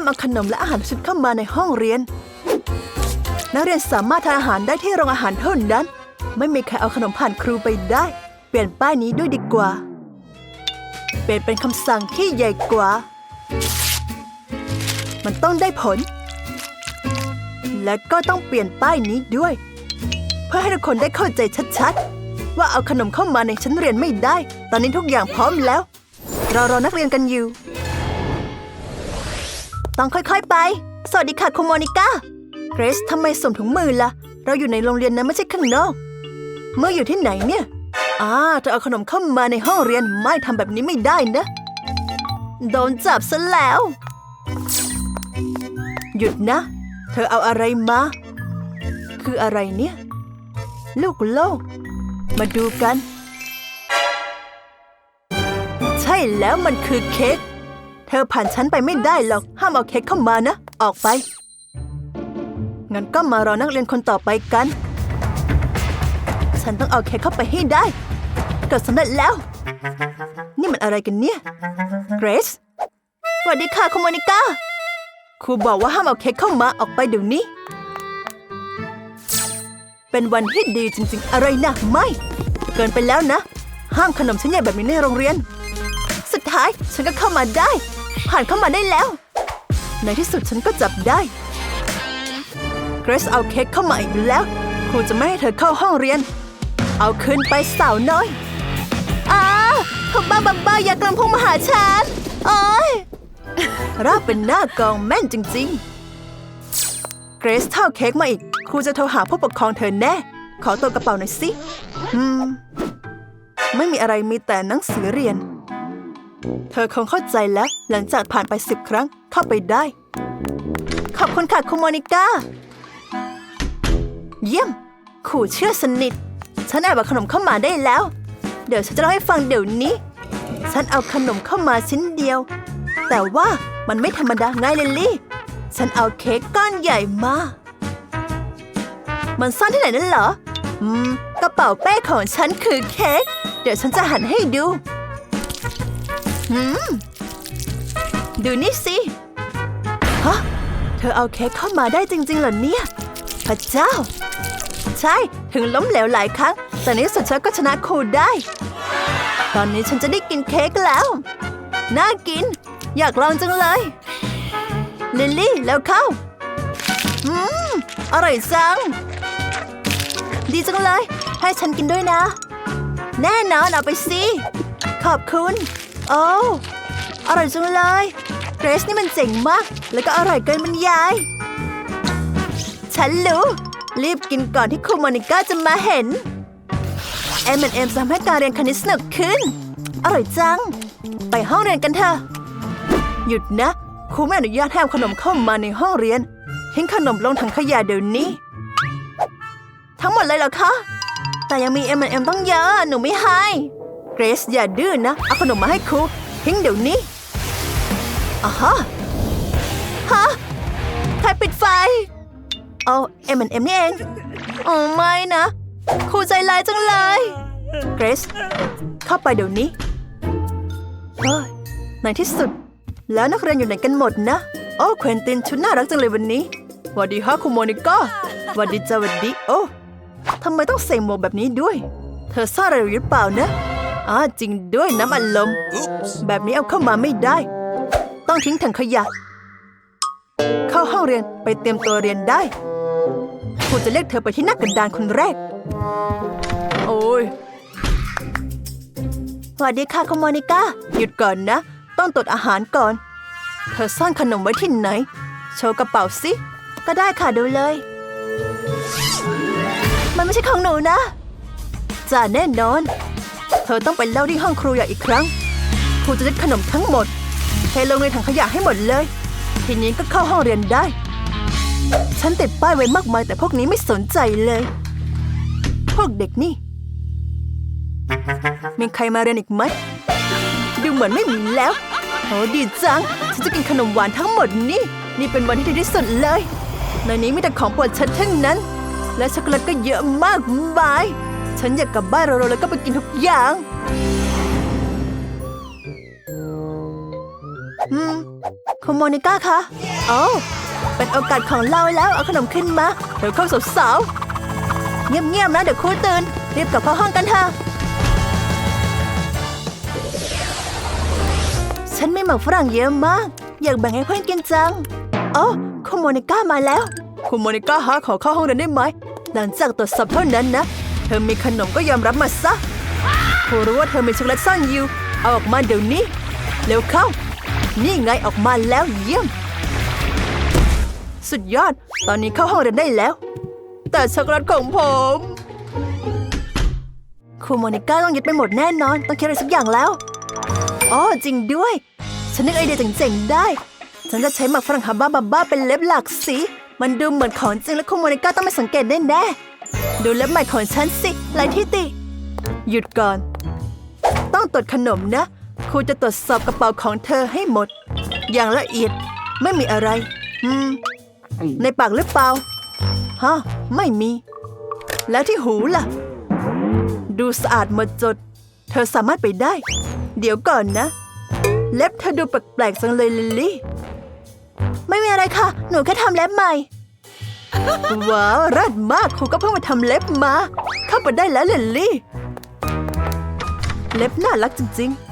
ามเอาขนมและอาหารชุดเข้ามาในห้องเรียน นักเรียนสามารถทานอาหารได้ที่โรงอาหารเท่านั้น ไม่มีใครเอาขนมผ่านครูไปได้ เปลี่ยนป้ายนี้ด้วยดีกว่า เปลี่ยนเป็นคำสั่งที่ใหญ่กว่า มันต้องได้ผล และก็ต้องเปลี่ยนป้ายนี้ด้วย เพื่อให้ทุกคนได้เข้าใจชัดๆ ว่าเอาขนมเข้ามาในชั้นเรียนไม่ได้ ตอนนี้ทุกอย่างพร้อมแล้ว เรารอนักเรียนกันอยู่ ต้องค่อยๆไป สวัสดีค่ะคุณโมนิก้าเกรซทำไมสวมถุงมือล่ะ เราอยู่ในโรงเรียนนะไม่ใช่ข้างนอก เมื่ออยู่ที่ไหนเนี่ยอ่าเธอเอาขนมเข้ามาในห้องเรียนไม่ทำแบบนี้ไม่ได้นะ โดนจับซะแล้ว หยุดนะ เธอเอาอะไรมา คืออะไรเนี่ย ลูกโลก มาดูกัน ใช่แล้วมันคือเค้ก เธอผ่านฉันไปไม่ได้หรอก ห้ามเอาเค้กเข้ามานะ ออกไป งั้นก็มารอนักเรียนคนต่อไปกัน ฉันต้องเอาเค้กเข้าไปให้ได้ เกิดสำเร็จแล้ว นี่มันอะไรกันเนี่ย เกรซสวัสดีค่ะคุณโมนิก้า ครูบอกว่าห้ามเอาเค้กเข้ามาออกไปเดี๋ยวนี้ เป็นวันที่ดีจริงๆ อะไรนะไม่ เกินไปแล้วนะ ห้ามขนมชิ้นใหญ่แบบนี้ในโรงเรียน สุดท้ายฉันก็เข้ามาได้ ผ่านเข้ามาได้แล้ว ในที่สุดฉันก็จับได้เกรซเอาเค้กเข้ามาอีกแล้วครูจะไม่ให้เธอเข้าห้องเรียน เอาคืนไปสาวน้อยอ้าวบ้าบัมบ้าอย่ากลังพงมาหาฉันโอ้ยราบเป็นหน้ากองแม่นจริงๆ เกรซเท่าเค้กมาอีก ครูจะโทรหาผู้ปกครองเธอแน่ ขอตัวกระเป๋าหน่อยสิ อืม ไม่มีอะไรมีแต่หนังสือเรียน เธอคงเข้าใจแล้ว หลังจากผ่านไปสิบครั้งเข้าไปได้ ขอบคุณค่ะคุณโมนิก้า เยี่ยม ขู่เชื่อสนิท ฉันแอบเอาขนมเข้ามาได้แล้ว เดี๋ยวฉันจะเล่าให้ฟังเดี๋ยวนี้ ฉันเอาขนมเข้ามาชิ้นเดียว แต่ว่ามันไม่ธรรมดาไงเลลลี่ ฉันเอาเค้กก้อนใหญ่มา มันซ่อนที่ไหนนั่นเหรอ อืม กระเป๋าเป้ของฉันคือเค้ก เดี๋ยวฉันจะหันให้ดู หืม ดูนี่สิ ฮะ เธอเอาเค้กเข้ามาได้จริงๆเหรอเนี่ย พระเจ้า ใช่ ถึงล้มเหลวหลายครั้ง แต่ในที่สุดฉันก็ชนะครูได้ ตอนนี้ฉันจะได้กินเค้กแล้ว น่ากิน อยากลองจังเลย ลิลลี่แล้วเข้า อืม อร่อยจัง ดีจังเลย ให้ฉันกินด้วยนะ แน่นอนเอาไปสิ ขอบคุณ โอ้อร่อยจังเลยเกรซนี่มันเจ๋งมาก แล้วก็อร่อยเกินบรรยาย ฉันรู้ รีบกินก่อนที่ครูโมนิก้าจะมาเห็นเอ็มเอ็มทำให้การเรียนคณิตสนุกขึ้น อร่อยจัง ไปห้องเรียนกันเถอะ หยุดนะ ครูไม่อนุญาตให้ขนมเข้ามาในห้องเรียน ทิ้งขนมลงถังขยะเดี๋ยวนี้ ทั้งหมดเลยเหรอคะ แต่ยังมีเอ็มเอ็มต้องเยอะ หนูไม่ให้ กรซอย่าดื้อนนะเอาขนมมาให้ครูทิ้งเดี๋ยวนี้อะฮะฮะใครปิดไฟเอาเอ็มเอ็มนี่เองโอ้ไม่นะครูใจร้ายจังเลยเกรซเข้าไปเดี๋ยวนี้เฮ้ยในที่สุด แล้วนักเรียนอยู่ไหนกันหมดนะ โอ้เควินตินชุดน่ารักจังเลยวันนี้หวัสดีฮะคุณโมนิก้าวัสดีจ้าวัสดีโอ้ทำไมต้องใส่หมวกแบบนี้ด้วย เธอซ่อนอะไรหรือเปล่านะ อ่าจริงด้วยน้ำอัดลม แบบนี้เอาเข้ามาไม่ได้ ต้องทิ้งถังขยะ เข้าห้องเรียนไปเตรียมตัวเรียนได้ครูจะเรียกเธอไปที่หน้ากระดานคนแรก โอ้ยสวัสดีค่ะคุณโมนิก้า หยุดก่อนนะ ต้องตรวจอาหารก่อน เธอซ่อนขนมไว้ที่ไหน โชว์กระเป๋าสิ ก็ได้ค่ะดูเลย มันไม่ใช่ของหนูนะจ้าแน่นอน เธอต้องไปเล่าที่ห้องครูใหญ่อีกครั้ง ครูจะยึดขนมทั้งหมดเทลงในถังขยะให้หมดเลย ทีนี้ก็เข้าห้องเรียนได้ ฉันติดป้ายไว้มากมายแต่พวกนี้ไม่สนใจเลย พวกเด็กนี่ มีใครมาเรียนอีกไหม ดูเหมือนไม่มีแล้วโอ้ดีจัง ฉันจะกินขนมหวานทั้งหมดนี่ นี่เป็นวันที่ดีที่สุดเลย ในนี้มีแต่ของโปรดฉันทั้งนั้น และช็อกโกแลตก็เยอะมากมาย ฉันอยากกลับบ้านเร็วๆแล้วก็ไปกินทุกอย่าง อืมคุณโมนิก้าคะโอ้เป็นโอกาสของเราแล้วเอาขนมขึ้นมาเดี๋ยวเข้าสาวๆเงียบๆนะเดี๋ยวครูตื่นรีบกลับเข้าห้องกันเถอะฉันมีหมากฝรั่งเยอะมาก อยากแบ่งให้เพื่อนกินจังโอ้คุณโมนิก้ามาแล้ว คุณโมนิก้าฮะขอเข้าห้องเรียนได้ไหมหลังจากตรวจสอบเท่านั้นนะ ธอมีขนมก็ยอมรับมาซะครูรู้ว่าเธอมีช็อกโกแลตซ่อนอยู่ เอาออกมาเดี๋ยวนี้ เร็วเข้า นี่ไงออกมาแล้วเยี่ยม สุดยอด ตอนนี้เข้าห้องเรียนได้แล้ว แต่ช็อกโกแลตของผมครูโมนิก้าต้องยึดไปหมดแน่นอน ต้องคิดอะไรสักอย่างแล้ว อ๋อจริงด้วย ฉันนึกไอเดียเจ๋งๆได้ ฉันจะใช้หมักฝรั่งฮับบ้าบับบ้าเป็นเล็บหลากสี มันดูเหมือนของจริงและคุณโมนิก้าต้องไม่สังเกตแน่ๆ ดูเล็บใหม่ของฉันสิลายที่ติ หยุดก่อน ต้องตรวจขนมนะ ครูจะตรวจสอบกระเป๋าของเธอให้หมด อย่างละเอียด ไม่มีอะไร อืม ในปากหรือเปล่า ฮะ ไม่มี แล้วที่หูล่ะ ดูสะอาดหมดจด เธอสามารถไปได้ เดี๋ยวก่อนนะ เล็บเธอดูแปลกๆจังเลยลิลลี่ ไม่มีอะไรค่ะ หนูแค่ทำเล็บใหม่ ว้าวรัดมากครูก็เพิ่งมาทำเล็บมา เข้าไปได้แล้วลิลลี่ เล็บน่ารักจริง ๆ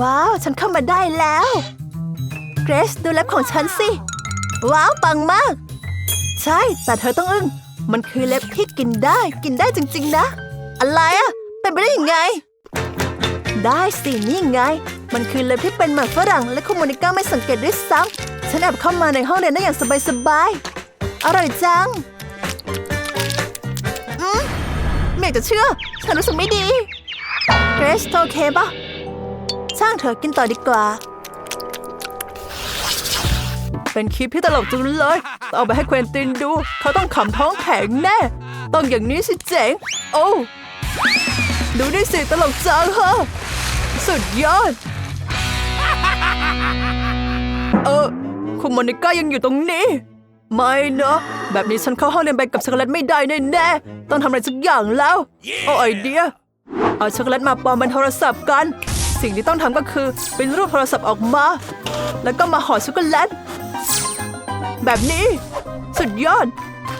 ว้าว ฉันเข้ามาได้แล้ว เกรซดูเล็บของฉันสิ ว้าวปังมาก ใช่ แต่เธอต้องอึ้ง มันคือเล็บที่กินได้ กินได้จริง ๆ นะ อะไรอะเป็นไปได้ยังไง ได้สินี่ไง มันคือเล็บที่เป็นหมากฝรั่งและคุณโมนิก้าไม่สังเกตด้วยซ้ำ ฉันแอบเข้ามาในห้องเรียนได้อย่างสบายๆ อร่อยจัง อืมไม่อยากจะเชื่อ ฉันรู้สึกไม่ดีเกรซโอเคปะช่างเถอกินต่อดีกว่า เป็นคลิปที่ตลกจังเลยต้องเอาไปให้เควินตินดู เขาต้องขำท้องแข็งแน่ ต้องอย่างนี้สิเจ๋ง โอ้ดูนี่สิตลกจังฮะสุดยอด เออ คุณโมนิก้ายังอยู่ตรงนี้ ไม่นะ แบบนี้ฉันเข้าห้องเรียนไปกับช็อกโกแลตไม่ได้แน่ๆต้องทำอะไรสักอย่างแล้วโอ้ไอเดีย เอาช็อกโกแลตมาปลอมเป็นโทรศัพท์กัน สิ่งที่ต้องทำก็คือเป็นรูปโทรศัพท์ออกมา แล้วก็มาห่อช็อกโกแลตแบบนี้ สุดยอด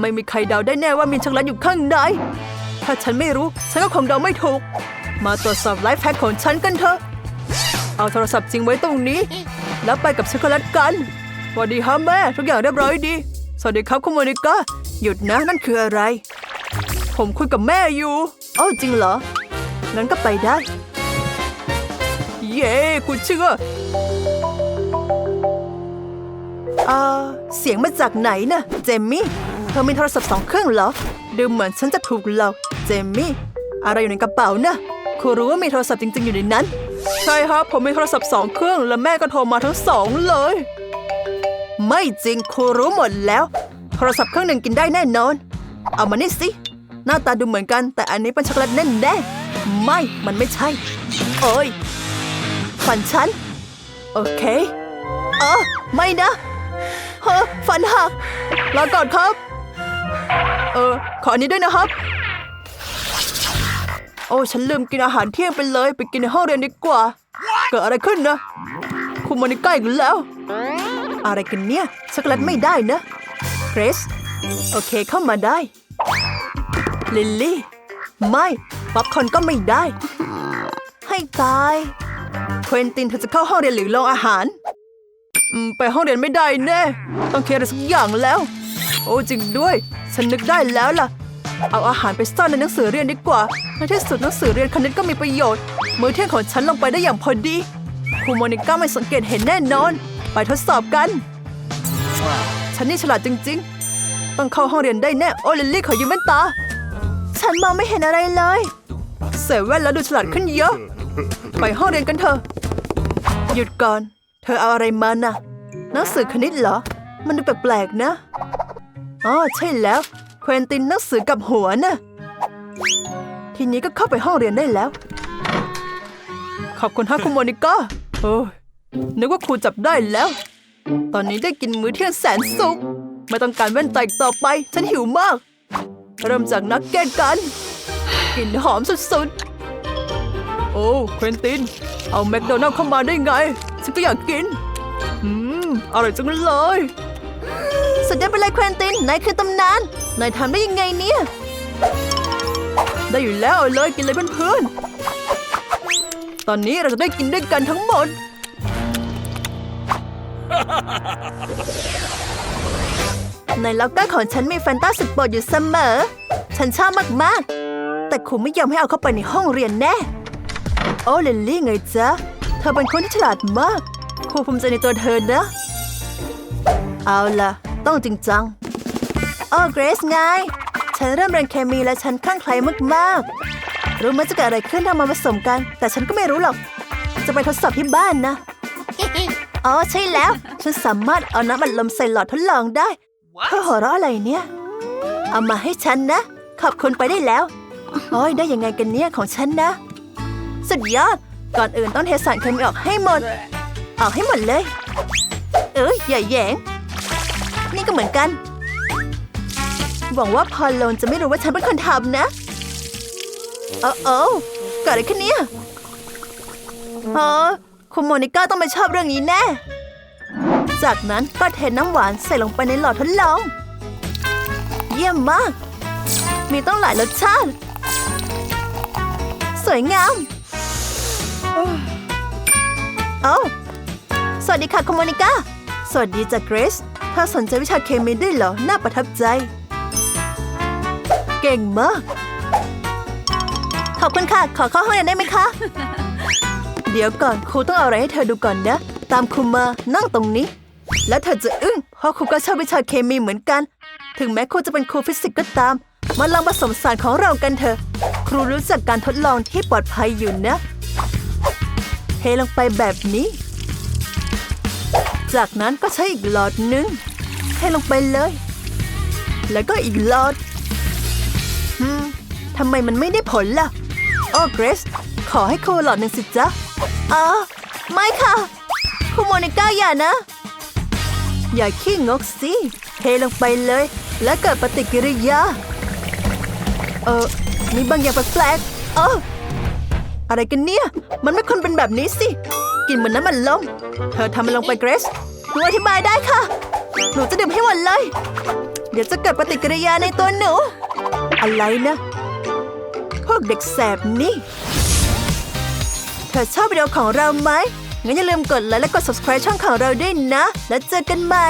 ไม่มีใครเดาได้แน่ว่ามีช็อกโกแลตอยู่ข้างในถ้าฉันไม่รู้ ฉันก็คงเดาไม่ถูก มาตรวจสอบไลฟ์แพ็คของฉันกันเถอะ เอาโทรศัพท์จริงไว้ตรงนี้ แล้วไปกับช็อกโกแลตกัน สวัสดีครับแม่ ทุกอย่างเรียบร้อยดี สวัสดีครับคุณโมนิก้าหยุดนะนั่นคืออะไร ผมคุยกับแม่อยู่ เอ้าจริงเหรอ งั้นก็ไปได้ เย้คุณเชื่อเอ่อเสียงมาจากไหนนะเจมมี่ เธอมีโทรศัพท์สองเครื่องเหรอ ดูเหมือนฉันจะถูกหลอก เจมมี่ อะไรอยู่ในกระเป๋านะครูรู้ว่ามีโทรศัพท์จริง ๆ อยู่ในนั้น ใช่ครับ ผมมีโทรศัพท์สองเครื่อง และแม่ก็โทรมาทั้งสองเลย ไม่จริงครูรู้หมดแล้ว โทรศัพท์เครื่องหนึ่งกินได้แน่นอน เอามานี่สิ หน้าตาดูเหมือนกัน แต่อันนี้เป็นช็อกโกแลตแน่นแน่ไม่มันไม่ใช่ โอ้ยฟันฉัน โอเคเออไม่นะเฮ้อฟันหักลาก่อนครับ เออ ขออันนี้ด้วยนะครับ โอ้ฉันลืมกินอาหารเที่ยงไปเลย ไปกินในห้องเรียนดีกว่า เกิดอะไรขึ้นนะ คุณโมนิก้าอีกแล้ว อะไรกันเนี่ยช็อกโกแลตไม่ได้นะเกรซโอเคเข้ามาได้ ลิลลี่ ไม่ป๊อปคอนก็ไม่ได้ ให้ตายเควินตินเธอจะเข้าห้องเรียนหรือลงอาหารไปห้องเรียนไม่ได้แน่ต้องเคลียร์อะไรสักอย่างแล้ว โอ้จริงด้วย ฉันนึกได้แล้วล่ะ เอาอาหารไปซ่อนในหนังสือเรียนดีกว่าในที่สุดหนังสือเรียนคณิตก็มีประโยชน์ มื้อเที่ยงของฉันลงไปได้อย่างพอดีครูโมนิก้าไม่สังเกตเห็นแน่นอน ไปทดสอบกัน ฉันนี่ฉลาดจริง ๆ ต้องเข้าห้องเรียนได้แน่ โอลิลลี่ขอยืมแว่นตา ฉันมองไม่เห็นอะไรเลยใส่แว่นแล้วดูฉลาดขึ้นเยอะ ไปห้องเรียนกันเถอะ หยุดก่อน เธอเอาอะไรมาน่ะหนังสือคณิตเหรอ มันดูแปลกๆนะ อ๋อใช่แล้วเควินตินหนังสือกับหัวน่ะทีนี้ก็เข้าไปห้องเรียนได้แล้ว ขอบคุณฮะคุณโมนิก้าโอ้ย นึกว่าครูจับได้แล้ว ตอนนี้ได้กินมื้อเที่ยงแสนสุข ไม่ต้องการแว่นตาอีกต่อไป ฉันหิวมาก เริ่มจากนักเก็ตกันกลิ่นหอมสุดๆ โอ้เควินติน เอาแมคโดนัลด์เข้ามาได้ไงจฉันก็อยากกิน อืม อร่อยจังเลย สุดยอดไปเลยแควินติน นายคือตำนาน นายทำได้ยังไงเนี่ย ได้อยู่แล้วเอาเลยกินเลยเพื่อนๆ ตอนนี้เราจะได้กินด้วยกันทั้งหมด ในล็อกเกอร์ของฉันมีแฟนตาสุดโปรดอยู่เสมอ ฉันชอบมาก ๆ แต่ครูไม่ยอมให้เอาเข้าไปในห้องเรียนแน่ โอ้ลิลลี่ไงจ๊ะ เธอเป็นคนที่ฉลาดมาก ครูภูมิใจในตัวเธอนะ เอาล่ะ ต้องจริงจัง โอ้เกรซไง ฉันเริ่มเรียนเคมีและฉันคลั่งไคล้มาก ๆ รู้ไหมจะเกิดอะไรขึ้นถ้ามาผสมกัน แต่ฉันก็ไม่รู้หรอก จะไปทดสอบที่บ้านนะ อ๋อใช่แล้ว ฉันสามารถเอาน้ำอัดลมใส่หลอดทดลองได้เธอหัวเราะอะไรเนี่ย เอามาให้ฉันนะ ขอบคุณไปได้แล้วโอ้ยได้ยังไงกันเนี่ยของฉันนะ สุดยอด ก่อนอื่นต้องเทสารเคมีออกให้หมด ออกให้หมดเลย เอ้ยอย่าแหยง นี่ก็เหมือนกัน หวังว่าพอลโลนจะไม่รู้ว่าฉันเป็นคนทำนะเออเออเกิดอะไรขึ้นเนี่ยเออ คุณโมนิก้าต้องไม่ชอบเรื่องนี้แน่ จากนั้นก็เทน้ำหวานใส่ลงไปในหลอดทดลอง เยี่ยมมาก มีต้องหลายรสชาติ สวยงามเอ้าสวัสดีค่ะคุณโมนิก้า สวัสดีจากเกรซเธอสนใจวิชาเคมีด้วยเหรอ น่าประทับใจ เก่งมาก ขอบคุณค่ะ ขอเข้าห้องเรียนได้ไหมคะ เดี๋ยวก่อนครูต้องเอาอะไรให้เธอดูก่อนนะ ตามครูมานั่งตรงนี้ แล้วเธอจะอึ้งเพราะครูก็ชอบวิชาเคมีเหมือนกัน ถึงแม้ครูจะเป็นครูฟิสิกส์ก็ตามมาลองผสมสารของเรากันเถอะ ครูรู้จักการทดลองที่ปลอดภัยอยู่นะ เทลงไปแบบนี้ จากนั้นก็ใช้อีกหลอดหนึงเทลงไปเลย แล้วก็อีกหลอดฮึมทำไมมันไม่ได้ผลล่ะ โอ้เกรซ ขอให้ครหลอดหนึ่งสิจ๊ะอ๋อไม่ค่ะครูโมนิก้าอย่านะ อย่าขี้งกสิ เทลงไปเลย แล้วเกิดปฏิกิริยา เออมีบางอย่างแปลกๆเอออะไรกันเนี่ย มันไม่ควรเป็นแบบนี้สิ กินเหมือนน้ำมันลม เธอทำมันลงไปเกรซหนูอธิบายได้ค่ะ หนูจะดื่มให้หมดเลย เดี๋ยวจะเกิดปฏิกิริยาในตัวหนู อะไรนะ พวกเด็กแสบนี่ เธอชอบวิดีโอของเราไหม งั้นอย่าลืมกดไลค์และกด subscribe ช่องของเราด้วยนะ แล้วเจอกันใหม่